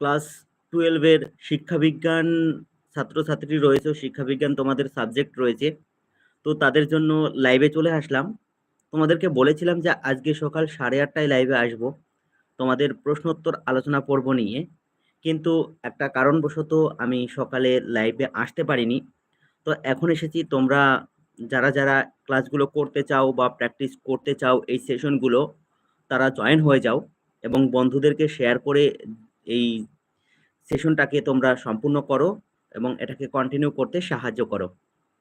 Class টুয়েলভের শিক্ষাবিজ্ঞান ছাত্রছাত্রী রয়েছে, শিক্ষাবিজ্ঞান তোমাদের সাবজেক্ট রয়েছে। তো তাদের জন্য লাইভে চলে আসলাম। তোমাদেরকে বলেছিলাম যে আজকে সকাল সাড়ে আটটায় লাইভে আসব। তোমাদের প্রশ্নোত্তর আলোচনা পর্ব নিয়ে। কিন্তু একটা কারণবশত আমি সকালে লাইভে আসতে পারিনি। তো এখন এসেছি তোমরা যারা যারা ক্লাসগুলো করতে চাও বা প্র্যাকটিস করতে চাও এই সেশনগুলো তারা জয়েন হয়ে যাও এবং বন্ধুদেরকে শেয়ার করে এই সেশনটাকে তোমরা সম্পূর্ণ করো এবং এটাকে কন্টিনিউ করতে সাহায্য করো।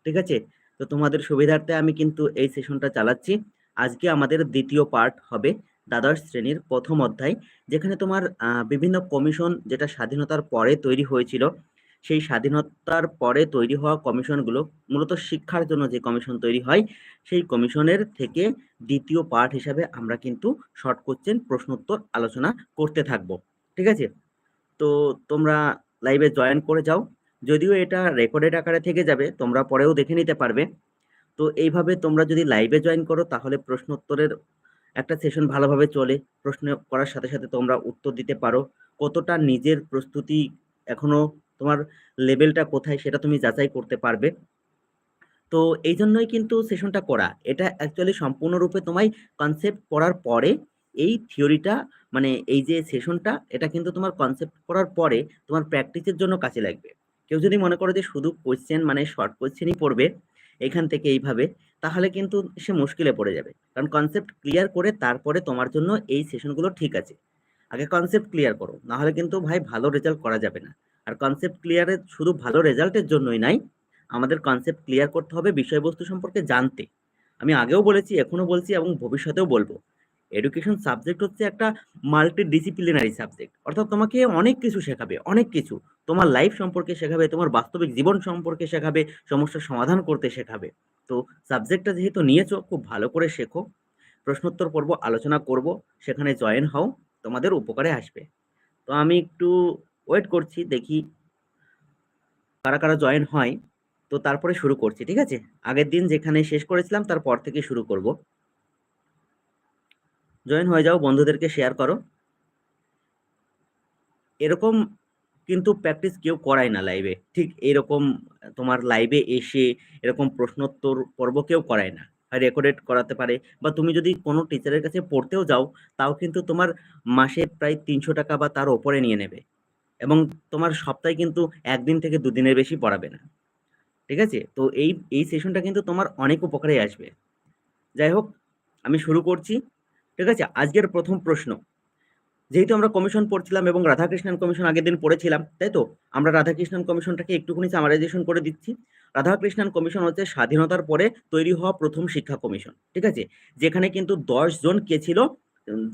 ঠিক আছে? তো তোমাদের সুবিধার্থে আমি কিন্তু এই সেশনটা চালাচ্ছি। আজকে আমাদের দ্বিতীয় পার্ট হবে দ্বাদশ শ্রেণির প্রথম অধ্যায়, যেখানে তোমার বিভিন্ন কমিশন যেটা স্বাধীনতার পরে তৈরি হয়েছিল, সেই স্বাধীনতার পরে তৈরি হওয়া কমিশনগুলো মূলত শিক্ষার জন্য যে কমিশন তৈরি হয়, সেই কমিশনের থেকে দ্বিতীয় পার্ট হিসাবে আমরা কিন্তু শর্ট কোশ্চেন প্রশ্নোত্তর, আলোচনা করতে থাকব। ঠিক আছে? তো তোমরা লাইভে জয়েন করে যাও। যদিও এটা রেকর্ডেড আকারে থেকে যাবে, তোমরা পরেও দেখে নিতে পারবে। তো এইভাবে তোমরা যদি লাইভে জয়েন করো, তাহলে প্রশ্নোত্তরের একটা সেশন ভালোভাবে চলে। প্রশ্ন করার সাথে সাথে তোমরা উত্তর দিতে পারো। কতটা নিজের প্রস্তুতি এখনও তোমার লেভেলটা কোথায়, সেটা তুমি যাচাই করতে পারবে। তো এই জন্যই কিন্তু সেশনটা করা। এটা অ্যাকচুয়ালি সম্পূর্ণরূপে তোমায় কনসেপ্ট পড়ার পরে এই থিওরিটা মানে এই যে সেশনটা, এটা কিন্তু তোমার কনসেপ্ট করার পরে তোমার প্র্যাকটিসের জন্য কাজে লাগবে। কেউ যদি মনে করে যে শুধু কোয়েশ্চেন মানে শর্ট কোয়েশ্চেনই পড়বে এখান থেকে এইভাবে, তাহলে কিন্তু সে মুশকিলে পড়ে যাবে। কারণ কনসেপ্ট ক্লিয়ার করে তারপরে তোমার জন্য এই সেশনগুলো ঠিক আছে। আগে কনসেপ্ট ক্লিয়ার করো, নাহলে কিন্তু ভাই ভালো রেজাল্ট করা যাবে না। আর কনসেপ্ট ক্লিয়ারের শুধু ভালো রেজাল্টের জন্যই নাই, আমাদের কনসেপ্ট ক্লিয়ার করতে হবে বিষয়বস্তু সম্পর্কে জানতে। আমি আগেও বলেছি, এখনও বলছি এবং ভবিষ্যতেও বলব। এডুকেশন সাবজেক্ট হচ্ছে একটা মাল্টি ডিসিপ্লিনারি সাবজেক্ট অর্থাৎ তোমাকে অনেক কিছু শেখাবে, অনেক কিছু। তোমার লাইফ সম্পর্কে শেখাবে, তোমার বাস্তবিক জীবন সম্পর্কে শেখাবে সমস্যার সমাধান করতে শেখাবে। তো সাবজেক্টটা যেহেতু নিয়েছো, খুব ভালো করে শেখো। প্রশ্নোত্তর পর্ব আলোচনা করব, সেখানে জয়েন হও, তোমাদের উপকারে আসবে। তো আমি একটু ওয়েট করছি, দেখি কারা কারা জয়েন হয়। তো তারপরে শুরু করছি, ঠিক আছে? আগের দিন যেখানে শেষ করেছিলাম, তারপর থেকে শুরু করব। জয়েন হয়ে যাও, বন্ধুদেরকে শেয়ার করো। এরকম কিন্তু প্র্যাকটিস কেউ করায় না লাইভে ঠিক এরকম তোমার লাইভে এসে এরকম প্রশ্নোত্তর পর্ব কেউ করায় না। রেকর্ডেড করাতে পারে বা তুমি যদি কোনো টিচারের কাছে পড়তেও যাও, তাও কিন্তু তোমার মাসে প্রায় তিনশো টাকা বা তার ওপরে নিয়ে নেবে। এবং তোমার সপ্তাহে কিন্তু একদিন থেকে দুদিনের বেশি পড়াবে না। ঠিক আছে? তো এই এই সেশনটা কিন্তু তোমার অনেক উপকারে আসবে। যাই হোক, আমি শুরু করছি। ঠিক আছে, আজকের প্রথম প্রশ্ন। যেহেতু আমরা কমিশন পড়ছিলাম এবং রাধাকৃষ্ণন কমিশন আগের দিন পড়েছিলাম, তাই তো? আমরা রাধাকৃষ্ণন কমিশনটাকে একটুখানি সামারাইজেশন করে দিচ্ছি। রাধাকৃষ্ণন কমিশন হচ্ছে স্বাধীনতার পরে তৈরি হওয়া প্রথম শিক্ষা কমিশন ঠিক আছে? যেখানে কিন্তু দশ জন কে ছিল?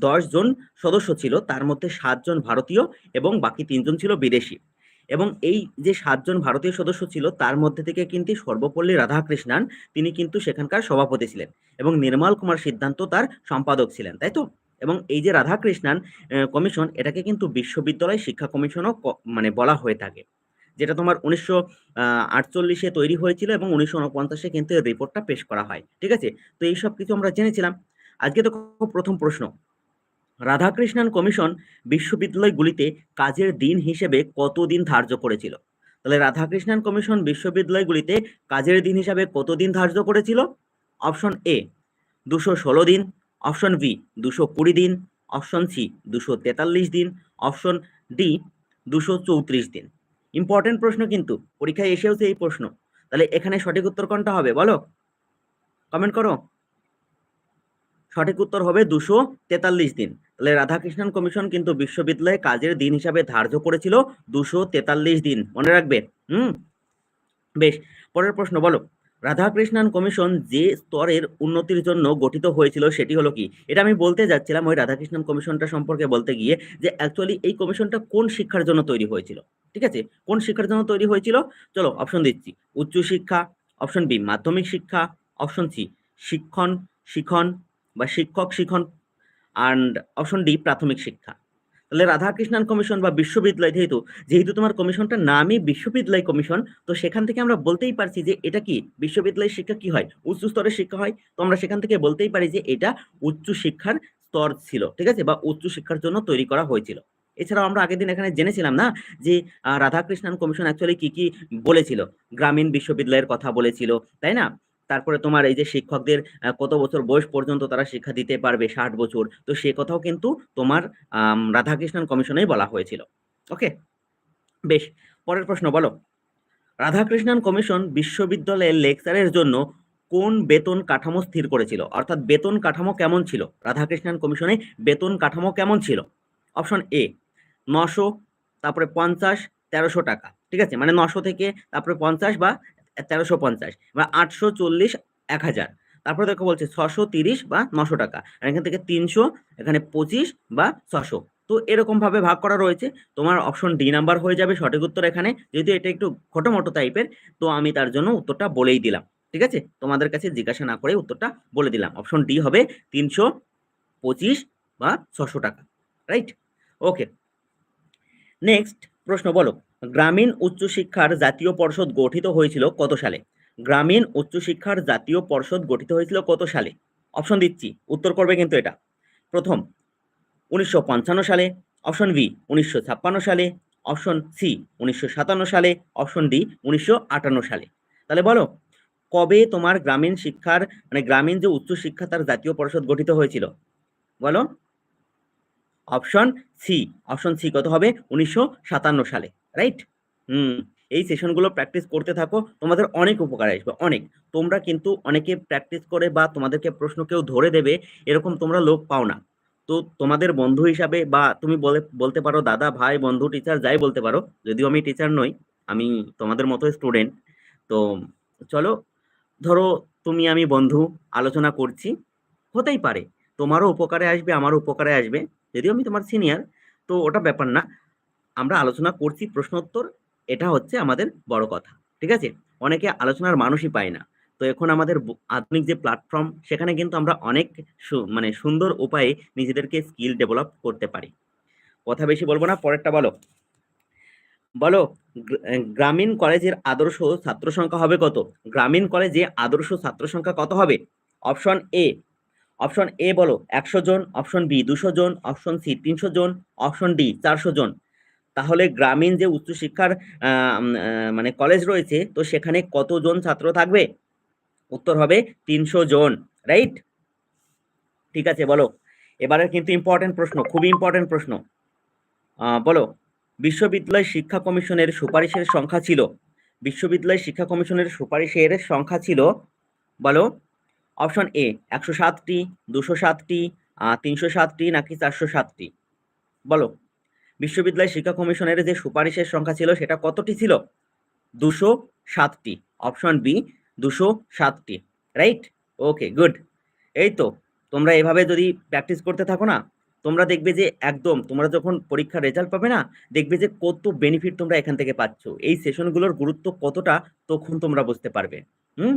দশ জন সদস্য ছিল, তার মধ্যে সাতজন ভারতীয় এবং বাকি তিনজন ছিল বিদেশি। এবং এই যে সাতজন ভারতীয় সদস্য ছিল, তার মধ্যে থেকে কিন্তু সর্বপল্লী রাধাকৃষ্ণান, তিনি কিন্তু সেখানকার সভাপতি ছিলেন এবং নির্মল কুমার সিদ্ধান্ত তার সম্পাদক ছিলেন, তাই তো? এবং এই যে রাধাকৃষ্ণান কমিশন, এটাকে কিন্তু বিশ্ববিদ্যালয় শিক্ষা কমিশনও মানে বলা হয়ে থাকে। যেটা তোমার উনিশশো আটচল্লিশে তৈরি হয়েছিল এবং উনিশশো উনপঞ্চাশে কিন্তু রিপোর্টটা পেশ করা হয়, ঠিক আছে? তো এই সব কিছু আমরা জেনেছিলাম। আজকে তো প্রথম প্রশ্ন রাধাকৃষ্ণন কমিশন বিশ্ববিদ্যালয়গুলিতে কাজের দিন হিসেবে কতদিন ধার্য করেছিল? তাহলে রাধাকৃষ্ণন কমিশন বিশ্ববিদ্যালয়গুলিতে কাজের দিন হিসাবে কতদিন ধার্য করেছিল? অপশন এ, দুশো ষোলো দিন। অপশন বি, দুশো কুড়ি দিন। অপশন সি, দুশো তেতাল্লিশ দিন। অপশন ডি, দুশো চৌত্রিশ দিন। ইম্পর্টেন্ট প্রশ্ন কিন্তু, পরীক্ষায় এসেওছে এই প্রশ্ন। তাহলে এখানে সঠিক উত্তর কোনটা হবে বলো? কমেন্ট করো। সঠিক উত্তর হবে দুশো তেতাল্লিশ দিন। তাহলে রাধাকৃষ্ণন কমিশন কিন্তু বিশ্ববিদ্যালয়ে কাজের দিন হিসাবে ধার্য করেছিল দুশো তেতাল্লিশ দিন। মনে রাখবে? হুম? বেশ, পরের প্রশ্ন বলো। রাধাকৃষ্ণন কমিশন যে স্তরের উন্নতির জন্য গঠিত হয়েছিল সেটি হলো কি? এটা আমি বলতে যাচ্ছিলাম ওই রাধাকৃষ্ণন কমিশনটা সম্পর্কে বলতে গিয়ে যে অ্যাকচুয়ালি এই কমিশনটা কোন শিক্ষার জন্য তৈরি হয়েছিল? ঠিক আছে? কোন শিক্ষার জন্য তৈরি হয়েছিল? চলো অপশন দিচ্ছি। উচ্চ শিক্ষা অপশন বি মাধ্যমিক শিক্ষা অপশন সি শিক্ষণ, শিখন বা শিক্ষক শিখন অ্যান্ড অপশন ডি প্রাথমিক শিক্ষা। তাহলে রাধাকৃষ্ণন কমিশন বা বিশ্ববিদ্যালয় যেহেতু যেহেতু তোমার কমিশনটার নামই বিশ্ববিদ্যালয় কমিশন, তো সেখান থেকে আমরা বলতেই পারছি যে এটা কি? বিশ্ববিদ্যালয়ের শিক্ষা কি হয়? উচ্চ স্তরের শিক্ষা হয়। তো আমরা সেখান থেকে বলতেই পারি যে এটা উচ্চ শিক্ষার স্তর ছিল, ঠিক আছে? বা উচ্চ শিক্ষার জন্য তৈরি করা হয়েছিল। এছাড়াও আমরা আগের দিন এখানে জেনেছিলাম না যে রাধাকৃষ্ণন কমিশন অ্যাকচুয়ালি কি কি বলেছিল? গ্রামীণ বিশ্ববিদ্যালয়ের কথা বলেছিল, তাই না? তারপরে তোমার এই যে শিক্ষকদের কত বছর বয়স পর্যন্ত তারা শিক্ষা দিতে পারবে, ষাট বছর, তো সে কথাও কিন্তু তোমার রাধাকৃষ্ণন কমিশনেই বলা হয়েছিল। ওকে? বেশ, পরের প্রশ্ন বলো। রাধাকৃষ্ণন কমিশন বিশ্ববিদ্যালয়ের লেকচারের জন্য কোন বেতন কাঠামো স্থির করেছিল? অর্থাৎ বেতন কাঠামো কেমন ছিল? রাধাকৃষ্ণন কমিশনে বেতন কাঠামো কেমন ছিল? অপশন এ, নশো, তারপরে পঞ্চাশ, তেরোশো টাকা, ঠিক আছে? মানে নশো থেকে তারপরে পঞ্চাশ বা তেরোশো পঞ্চাশ বা আটশো চল্লিশ, এক হাজার। তারপরে দেখো বলছে ছশো তিরিশ বা নশো টাকা। আর এখান থেকে তিনশো, এখানে পঁচিশ বা ছশো। তো এরকম ভাবে ভাগ করা রয়েছে। তোমার অপশন ডি নাম্বার হয়ে যাবে সঠিক উত্তর এখানে। যেহেতু এটা একটু মোটো টাইপের তো আমি তার জন্য উত্তরটা বলেই দিলাম। ঠিক আছে? তোমাদের কাছে জিজ্ঞাসা না করে উত্তরটা বলে দিলাম। অপশন ডি হবে তিনশো পঁচিশ বা ছশো টাকা। রাইট ওকে নেক্সট প্রশ্ন বলো। গ্রামীণ উচ্চশিক্ষার জাতীয় পর্ষদ গঠিত হয়েছিল কত সালে? গ্রামীণ উচ্চশিক্ষার জাতীয় পর্ষদ গঠিত হয়েছিল কত সালে? অপশন দিচ্ছি। উত্তর করবে কিন্তু এটা। প্রথম, উনিশশো পঞ্চান্ন সালে। অপশন বি উনিশশো ছাপ্পান্ন সালে। অপশন সি উনিশশো সাতান্ন সালে। অপশন ডি উনিশশো আটান্ন সালে। তাহলে বলো, কবে তোমার গ্রামীণ শিক্ষার মানে গ্রামীণ যে উচ্চশিক্ষা তার জাতীয় পরিষদ গঠিত হয়েছিল? বলো। অপশন সি অপশন সি কত হবে? উনিশশো সাতান্ন সালে। Right hmm. এই সেশনগুলো প্র্যাকটিস করতে থাকো, তোমাদের অনেক উপকার আসবে, অনেক। তোমরা কিন্তু অনেকে প্র্যাকটিস করে বা তোমাদেরকে প্রশ্ন কেউ ধরে দেবে, এরকম তোমরা লোক পাও না। তো তোমাদের বন্ধু হিসাবে বা তুমি বলে, বলতে পারো, দাদা, ভাই, বন্ধু টিচার যাই বলতে পারো, যদিও আমি টিচার নই, আমি তোমাদের মতো স্টুডেন্ট তো চলো, ধরো তুমি আমি বন্ধু, আলোচনা করছি, হতেই পারে। তোমারও উপকারে আসবে, আমারও উপকারে আসবে, যদিও আমি তোমার সিনিয়র তো ওটা ব্যাপার না। আমরা আলোচনা করছি প্রশ্নোত্তর, এটা হচ্ছে আমাদের বড় কথা, ঠিক আছে? অনেকে আলোচনার মানুষই পায় না। তো এখন আমাদের আধুনিক যে প্ল্যাটফর্ম সেখানে কিন্তু আমরা অনেক মানে সুন্দর উপায়ে নিজেদেরকে স্কিল ডেভেলপ করতে পারি। কথা বেশি বলব না, পরেরটা বলো। বলো গ্রামীণ কলেজের আদর্শ ছাত্র সংখ্যা হবে কত? গ্রামীণ কলেজে আদর্শ ছাত্র সংখ্যা কত হবে? Option A. অপশন এ বলো, একশো জন, অপশন বি দুশো জন, অপশন সি তিনশো জন, অপশন ডি চারশো জন। তাহলে গ্রামীণ যে উচ্চশিক্ষার মানে কলেজ রয়েছে, তো সেখানে কতজন ছাত্র থাকবে? উত্তর হবে তিনশো জন রাইট ঠিক আছে, বলো। এবারে কিন্তু ইম্পর্টেন্ট প্রশ্ন, খুবই ইম্পর্টেন্ট প্রশ্ন। বলো, বিশ্ববিদ্যালয় শিক্ষা কমিশনের সুপারিশের সংখ্যা ছিল। বিশ্ববিদ্যালয় শিক্ষা কমিশনের সুপারিশের সংখ্যা ছিল, বলো অপশন এ একশো সাতটি, দুশো সাতটি তিনশো সাতটি, নাকি চারশো সাতটি? বলো। বিশ্ববিদ্যালয় শিক্ষা কমিশনের যে সুপারিশের সংখ্যা ছিল, সেটা কতটি ছিল? দুশো সাতটি। অপশন বি, দুশো সাতটি। রাইট? Okay, good. এই তো, তোমরা এভাবে যদি প্র্যাকটিস করতে থাকো না, তোমরা দেখবে যে একদম, তোমরা যখন পরীক্ষার রেজাল্ট পাবে না, দেখবে যে কত বেনিফিট তোমরা এখান থেকে পাচ্ছ। এই সেশনগুলোর গুরুত্ব কতটা, তখন তোমরা বুঝতে পারবে। হুম?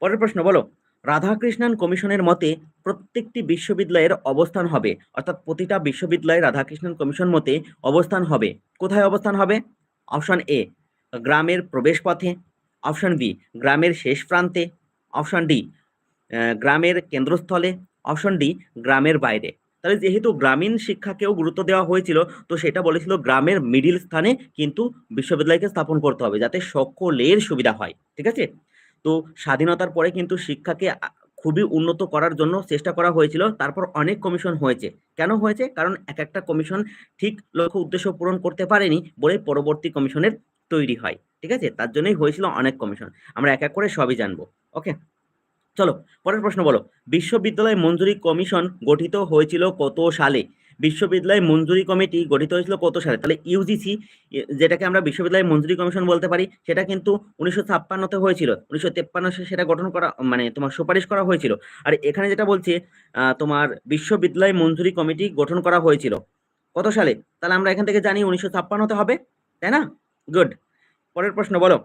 পরের প্রশ্ন, বলো। রাধাকৃষ্ণন কমিশনের মতে, প্রত্যেকটি বিশ্ববিদ্যালয়ের অবস্থান হবে। অর্থাৎ প্রতিটা বিশ্ববিদ্যালয়ে রাধাকৃষ্ণন কমিশন মতে অবস্থান হবে। কোথায় অবস্থান হবে? অপশন এ, গ্রামের প্রবেশপথে। অপশন বি, গ্রামের শেষ প্রান্তে। অপশন ডি গ্রামের কেন্দ্রস্থলে। অপশন ডি, গ্রামের বাইরে। তাহলে যেহেতু গ্রামীণ শিক্ষাকেও গুরুত্ব দেওয়া হয়েছিল, তো সেটা বলেছিল গ্রামের মিডিল স্থানে কিন্তু বিশ্ববিদ্যালয়কে স্থাপন করতে হবে, যাতে সকলের সুবিধা হয়। ঠিক আছে? তো স্বাধীনতার পরে কিন্তু শিক্ষাকে খুবই উন্নত করার জন্য চেষ্টা করা হয়েছিল। তারপর অনেক কমিশন হয়েছে। কেন হয়েছে? কারণ এক একটা কমিশন ঠিক লক্ষ্য উদ্দেশ্য পূরণ করতে পারেনি বলে পরবর্তী কমিশনের তৈরি হয়। ঠিক আছে? তার জন্যই হয়েছিল অনেক কমিশন। আমরা এক এক করে সবই জানব। ওকে? চলো, পরের প্রশ্ন বলো। বিশ্ববিদ্যালয় মঞ্জুরি কমিশন গঠিত হয়েছিল কত সালে? বিশ্ববিদ্যালয় মঞ্জুরি কমিটি গঠিত হয়েছিল কত সালে? তাহলে ইউজিসি যেটাকে আমরা বিশ্ববিদ্যালয় মঞ্জুরি কমিশন বলতে পারি, সেটা কিন্তু উনিশশো ছাপ্পান্নতে হয়েছিল। উনিশশো তেপ্পান্ন সেটা গঠন করা মানে তোমার সুপারিশ করা হয়েছিল। আর এখানে যেটা বলছে তোমার বিশ্ববিদ্যালয় মঞ্জুরি কমিটি গঠন করা হয়েছিল। কত সালে? তাহলে আমরা এখান থেকে জানি উনিশশো ছাপ্পান্নতে হবে, তাই না? গুড পরের প্রশ্ন বলো।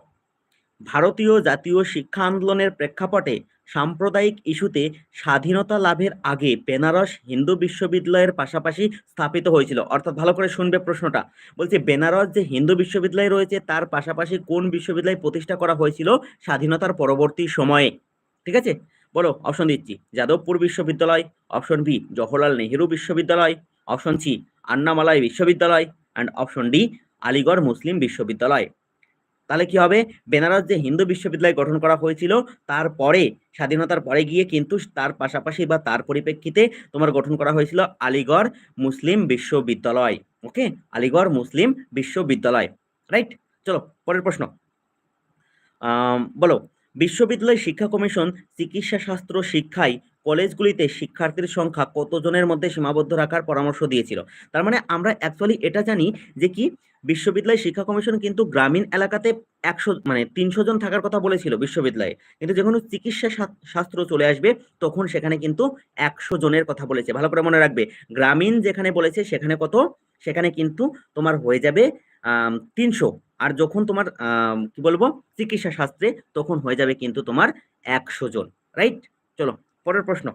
ভারতীয় জাতীয় শিক্ষা আন্দোলনের প্রেক্ষাপটে সাম্প্রদায়িক ইস্যুতে স্বাধীনতা লাভের আগে বেনারস হিন্দু বিশ্ববিদ্যালয়ের পাশাপাশি স্থাপিত হয়েছিল। অর্থাৎ ভালো করে শুনবে প্রশ্নটা। বলছে, বেনারস যে হিন্দু বিশ্ববিদ্যালয় রয়েছে, তার পাশাপাশি কোন বিশ্ববিদ্যালয় প্রতিষ্ঠা করা হয়েছিল স্বাধীনতার পরবর্তী সময়ে? ঠিক আছে? বলো অপশন দিচ্ছি। যাদবপুর বিশ্ববিদ্যালয় অপশন বি জওহরলাল নেহেরু বিশ্ববিদ্যালয় অপশন সি আন্নামালাই বিশ্ববিদ্যালয় and option D Aligarh Muslim বিশ্ববিদ্যালয়। তাহলে কি হবে? বেনারস যে হিন্দু বিশ্ববিদ্যালয় গঠন করা হয়েছিল তারপরে স্বাধীনতার পরে গিয়ে কিন্তু তার পাশাপাশি বা তার পরিপ্রেক্ষিতে তোমার গঠন করা হয়েছিল আলিগড় মুসলিম বিশ্ববিদ্যালয়। ওকে? আলিগড় মুসলিম বিশ্ববিদ্যালয়। রাইট? চলো, পরের প্রশ্ন। বলো। বিশ্ববিদ্যালয় শিক্ষা কমিশন চিকিৎসা শাস্ত্র শিক্ষায় কলেজগুলিতে শিক্ষার্থীর সংখ্যা কতজনের মধ্যে সীমাবদ্ধ রাখার পরামর্শ দিয়েছিল। তার মানে আমরা অ্যাকচুয়ালি এটা জানি যে কি বিশ্ববিদ্যালয় শিক্ষা কমিশন কিন্তু গ্রামীণ এলাকাতে একশো মানে তিনশো জন থাকার কথা বলেছিল বিশ্ববিদ্যালয়ে। কিন্তু যখন চিকিৎসা শাস্ত্র চলে আসবে তখন সেখানে কিন্তু একশো জনের কথা বলেছে। ভালো করে মনে রাখবে, গ্রামীণ যেখানে বলেছে সেখানে কত? সেখানে কিন্তু তোমার হয়ে যাবে তিনশো। আর যখন তোমার কি বলব, চিকিৎসা শাস্ত্রে তখন হয়ে যাবে কিন্তু তোমার একশো জন রাইট চলো, পরের প্রশ্ন।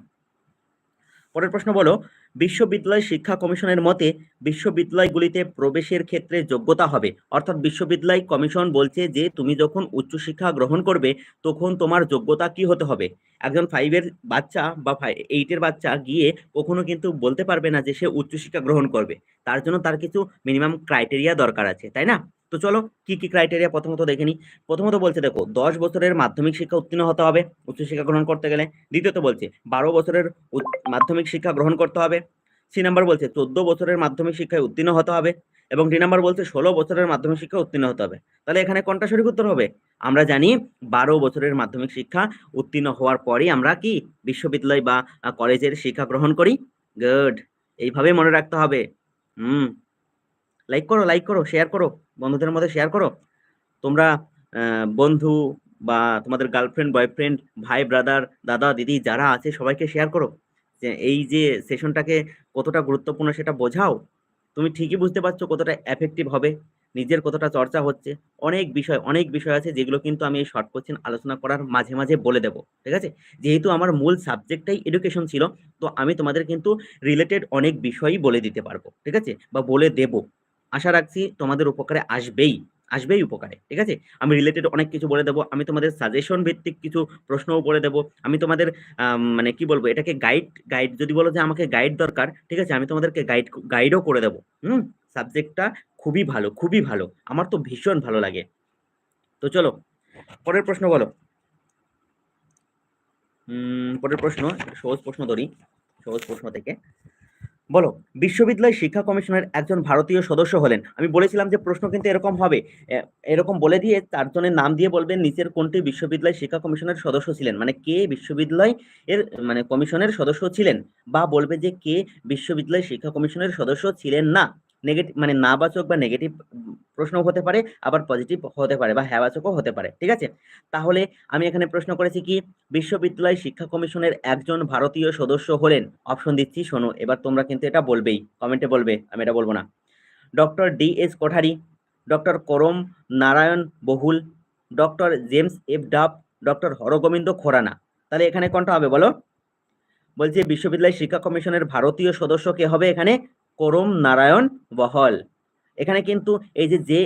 পরের প্রশ্ন বলো, বিশ্ববিদ্যালয় শিক্ষা কমিশনের মতে বিশ্ববিদ্যালয়গুলিতে প্রবেশের ক্ষেত্রে যোগ্যতা হবে। অর্থাৎ বিশ্ববিদ্যালয় কমিশন বলছে যে তুমি যখন উচ্চশিক্ষা গ্রহণ করবে, তখন তোমার যোগ্যতা কি হতে হবে? একজন ফাইভের বাচ্চা বা এইটের বাচ্চা গিয়ে কখনো কিন্তু বলতে পারবে না যে সে উচ্চশিক্ষা গ্রহণ করবে। তার জন্য তার কিছু মিনিমাম ক্রাইটেরিয়া দরকার আছে, তাই না? তো চলো কি কি ক্রাইটেরিয়া প্রথমত দেখে প্রথমত বলছে দেখো, দশ বছরের মাধ্যমিক শিক্ষা উত্তীর্ণ হতে হবে উচ্চশিক্ষা গ্রহণ করতে গেলে। দ্বিতীয়ত বলছে, বারো বছরের মাধ্যমিক শিক্ষা গ্রহণ করতে হবে। সি নাম্বার বলছে, চোদ্দ বছরের মাধ্যমিক শিক্ষায় উত্তীর্ণ হতে হবে এবং ডি নাম্বার বলছে, ষোলো বছরের মাধ্যমিক শিক্ষা উত্তীর্ণ হতে হবে। তাহলে এখানে কোনটা সঠিক উত্তর হবে? আমরা জানি বারো বছরের মাধ্যমিক শিক্ষা উত্তীর্ণ হওয়ার পরেই আমরা কি বিশ্ববিদ্যালয় বা কলেজের শিক্ষা গ্রহণ করি? গুড এইভাবে মনে রাখতে হবে। হুম। লাইক করো লাইক করো শেয়ার করো। বন্ধুদের মধ্যে শেয়ার করো। তোমরা বন্ধু বা তোমাদের গার্লফ্রেন্ড বয়ফ্রেন্ড ভাই ব্রাদার দাদা, দিদি যারা আছে, সবাইকে শেয়ার করো। যে এই যে সেশনটাকে কতটা গুরুত্বপূর্ণ সেটা বোঝাও। তুমি ঠিকই বুঝতে পারছ কতটা এফেক্টিভ হবে। নিজের কতটা চর্চা হচ্ছে। অনেক বিষয় অনেক বিষয় আছে যেগুলো কিন্তু আমি এই শর্ট কোশ্চেন আলোচনা করার মাঝে মাঝে বলে দেবো, ঠিক আছে? যেহেতু আমার মূল সাবজেক্টটাই এডুকেশন ছিল, তো আমি তোমাদের কিন্তু রিলেটেড অনেক বিষয়ই বলে দিতে পারব, ঠিক আছে? বা বলে দেব। আশা রাখছি তোমাদের উপকারে আসবেই আসবেই উপকারে, ঠিক আছে? আমি রিলেটেড অনেক কিছু বলে দেবো, আমি তোমাদের সাজেশন ভিত্তিক কিছু প্রশ্নও বলে দেবো, আমি তোমাদের মানে কি বলব, এটাকে গাইড গাইড যদি বলো যে আমাকে গাইড দরকার, ঠিক আছে? আমি তোমাদেরকে গাইড গাইডও করে দেবো, হুম? সাবজেক্টটা খুবই ভালো খুবই ভালো, আমার তো ভীষণ ভালো লাগে। তো চলো, পরের প্রশ্ন বলো। পরের প্রশ্ন, সহজ প্রশ্ন ধরি, সহজ প্রশ্ন থেকে। বলো, বিশ্ববিদ্যালয় শিক্ষা কমিশনের একজন ভারতীয় সদস্য হলেন। আমি বলেছিলাম যে প্রশ্ন কিন্তু এরকম হবে। এরকম বলে দিয়ে চারজনের নাম দিয়ে বলবেন নিচের কোনটি বিশ্ববিদ্যালয় শিক্ষা কমিশনের সদস্য ছিলেন। মানে কে বিশ্ববিদ্যালয় এর মানে কমিশনের সদস্য ছিলেন? বা বলবে যে কে বিশ্ববিদ্যালয় শিক্ষা কমিশনের সদস্য ছিলেন না। নেগেটিভ মানে নাবাচক বা নেগেটিভ প্রশ্ন হতে পারে, আবার পজিটিভ হতে পারে বা হ্যাবাচকও হতে পারে, ঠিক আছে? তাহলে আমি এখানে প্রশ্ন করেছি কি, বিশ্ববিদ্যালয় শিক্ষা কমিশনের একজন ভারতীয় সদস্য হলেন। অপশন দিচ্ছি, শোনো, এবার তোমরা কিন্তু এটা বলবেই কমেন্টে বলবে, আমি এটা বলব না। Doctor D S Kothari doctor Karam Narayan Bahl doctor James F ডাব ডক্টর হরগোবিন্দ খোরানা। তাহলে এখানে কোনটা হবে বলো? বলছে বিশ্ববিদ্যালয় শিক্ষা কমিশনের ভারতীয় সদস্য কে হবে এখানে? করম নারায়ণ বহল। এখানে কিন্তু এই যে জে,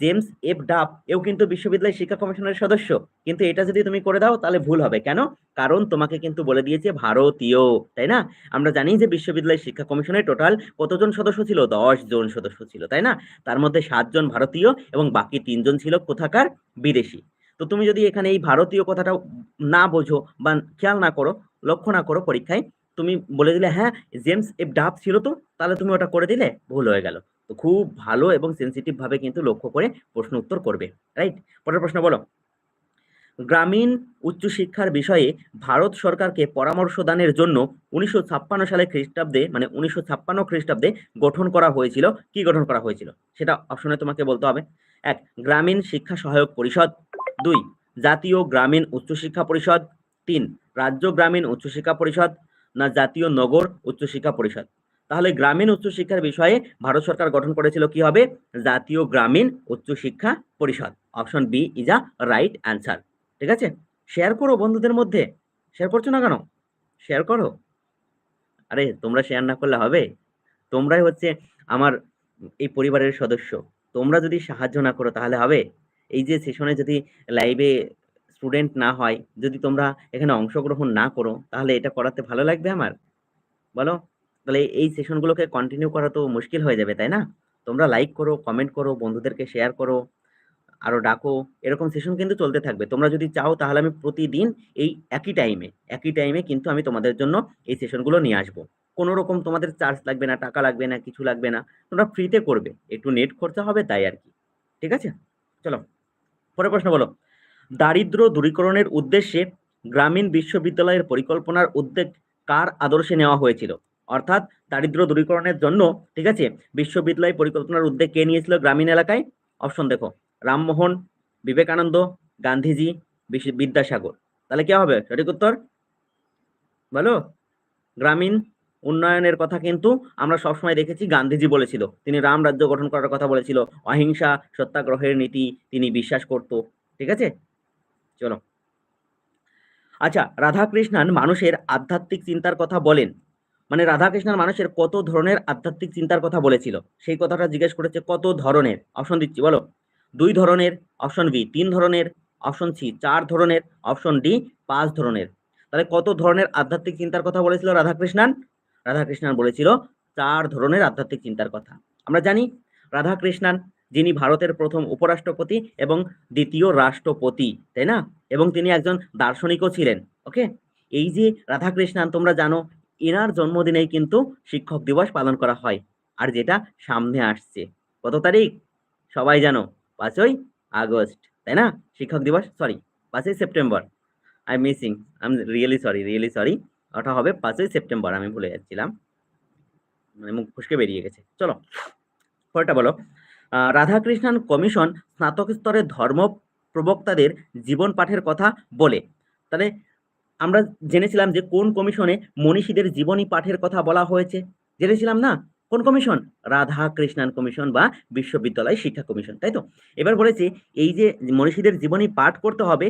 জেমস এফ ডাব, এও কিন্তু বিশ্ববিদ্যালয় শিক্ষা কমিশনের সদস্য। কিন্তু এটা যদি তুমি করে দাও, তাহলে ভুল হবে। কেন? কারণ তোমাকে কিন্তু বলে দিয়েছে ভারতীয়, তাই না? আমরা জানি যে বিশ্ববিদ্যালয় শিক্ষা কমিশনের টোটাল কতজন সদস্য ছিল? দশ জন সদস্য ছিল, তাই না? তার মধ্যে সাতজন ভারতীয় এবং বাকি তিনজন ছিল কোথাকার বিদেশি। তো তুমি যদি এখানে এই ভারতীয় কথাটা না বোঝো বা খেয়াল না করো, লক্ষ্য না করো পরীক্ষায় তুমি বলে দিলে হ্যাঁ জেমস এফ ডাব ছিল তো, তাহলে তুমি ওটা করে দিলে, ভুল হয়ে গেল। তো খুব ভালো এবং সেন্সিটিভ ভাবে কিন্তু লক্ষ্য করে প্রশ্ন উত্তর করবে রাইট পরের প্রশ্ন বলো। গ্রামীণ উচ্চশিক্ষার বিষয়ে ভারত সরকারকে পরামর্শ দানের জন্য উনিশশো ছাপ্পান্ন সালে খ্রিস্টাব্দে মানে উনিশশো ছাপ্পান্ন খ্রিস্টাব্দে গঠন করা হয়েছিল। কি গঠন করা হয়েছিল? সেটা অপশনে তোমাকে বলতে হবে। এক, গ্রামীণ শিক্ষা সহায়ক পরিষদ। দুই, জাতীয় গ্রামীণ উচ্চশিক্ষা পরিষদ। তিন, রাজ্য গ্রামীণ উচ্চশিক্ষা পরিষদ। না জাতীয় নগর উচ্চশিক্ষা পরিষদ। তাহলে গ্রামীণ উচ্চশিক্ষার বিষয়ে ভারত সরকার গঠন করেছিল কি হবে? জাতীয় গ্রামীণ উচ্চশিক্ষা পরিষদ। Option B is a right answer. ঠিক আছে? শেয়ার করো বন্ধুদের মধ্যে। শেয়ার করছ না কেন? শেয়ার করো। আরে, তোমরা শেয়ার না করলে হবে? তোমরাই হচ্ছে আমার এই পরিবারের সদস্য। তোমরা যদি সাহায্য না করো তাহলে হবে? এই যে সেশনে যদি লাইভে স্টুডেন্ট না হয়, যদি তোমরা এখানে অংশগ্রহণ না করো, তাহলে এটা করাতে ভালো লাগবে আমার? বলো? তাহলে এই সেশনগুলোকে কন্টিনিউ করা তো মুশকিল হয়ে যাবে, তাই না? তোমরা লাইক করো কমেন্ট করো, বন্ধুদেরকে শেয়ার করো আরও ডাকো, এরকম সেশন কিন্তু চলতে থাকবে। তোমরা যদি চাও, তাহলে আমি প্রতিদিন এই একই টাইমে একই টাইমে কিন্তু আমি তোমাদের জন্য এই সেশনগুলো নিয়ে আসব। কোনো রকম তোমাদের চার্জ লাগবে না, টাকা লাগবে না, কিছু লাগবে না, তোমরা ফ্রিতে করবে। একটু নেট খরচা হবে তাই আর কি। ঠিক আছে? চলো পরে প্রশ্ন বলো। দারিদ্র দূরীকরণের উদ্দেশ্যে গ্রামীণ বিশ্ববিদ্যালয়ের পরিকল্পনার উদ্যোগ কার আদর্শে নেওয়া হয়েছিল? অর্থাৎ দারিদ্র দূরীকরণের জন্য, ঠিক আছে, বিশ্ববিদ্যালয় পরিকল্পনার উদ্যোগ কে নিয়েছিল গ্রামীণ এলাকায়? অপশন দেখো, রামমোহন, বিবেকানন্দ, গান্ধীজি, বিদ্যাসাগর। তাহলে কে হবে? সঠিক উত্তর? বলো। গ্রামীণ উন্নয়নের কথা কিন্তু আমরা সবসময় দেখেছি, গান্ধীজি বলেছিল। তিনি রাম রাজ্য গঠন করার কথা বলেছিল। অহিংসা সত্যাগ্রহের নীতি তিনি বিশ্বাস করত, ঠিক আছে? চলো। আচ্ছা রাধাকৃষ্ণান মানুষের আধ্যাত্মিক চিন্তার কথা বলেন। মানে রাধাকৃষ্ণান মানুষের কত ধরনের আধ্যাত্মিক চিন্তার কথা বলেছিল? সেই কথাটা জিজ্ঞেস করেছে কত ধরনের? অপশন দিচ্ছি, বলো। দুই ধরনের অপশন বি তিন ধরনের অপশন সি চার ধরনের অপশন ডি পাঁচ ধরনের। তাহলে কত ধরনের আধ্যাত্মিক চিন্তার কথা বলেছিল রাধাকৃষ্ণান? রাধাকৃষ্ণান বলেছিল চার ধরনের আধ্যাত্মিক চিন্তার কথা। আমরা জানি রাধাকৃষ্ণান যিনি ভারতের প্রথম উপরাষ্ট্রপতি এবং দ্বিতীয় রাষ্ট্রপতি, তাই না? এবং তিনি একজন দার্শনিকও ছিলেন, ওকে? এই যে রাধাকৃষ্ণান, তোমরা জানো, এনার জন্মদিনেই কিন্তু শিক্ষক দিবস পালন করা হয়, আর যেটা সামনে আসছে। কত তারিখ? সবাই জানো, পাঁচই আগস্ট, তাই না? শিক্ষক দিবস সরি পাঁচই September. I missing I am really sorry really sorry ওটা হবে পাঁচই সেপ্টেম্বর, আমি ভুলে যাচ্ছিলাম। মানে মুখ ফুসকে বেরিয়ে গেছে। চলো, পরেরটা বলো। রাধাকৃষ্ণন কমিশন স্নাতক স্তরের ধর্ম প্রবক্তাদের জীবন পাঠের কথা বলে। তাহলে আমরা জেনেছিলাম যে কোন কমিশনে মনীষীদের জীবনী পাঠের কথা বলা হয়েছে। জেনেছিলাম না? কোন কমিশন? রাধা কৃষ্ণান কমিশন বা বিশ্ববিদ্যালয় শিক্ষা কমিশন, তাই তো? এবার বলেছে, এই যে মনীষীদের জীবনী পাঠ করতে হবে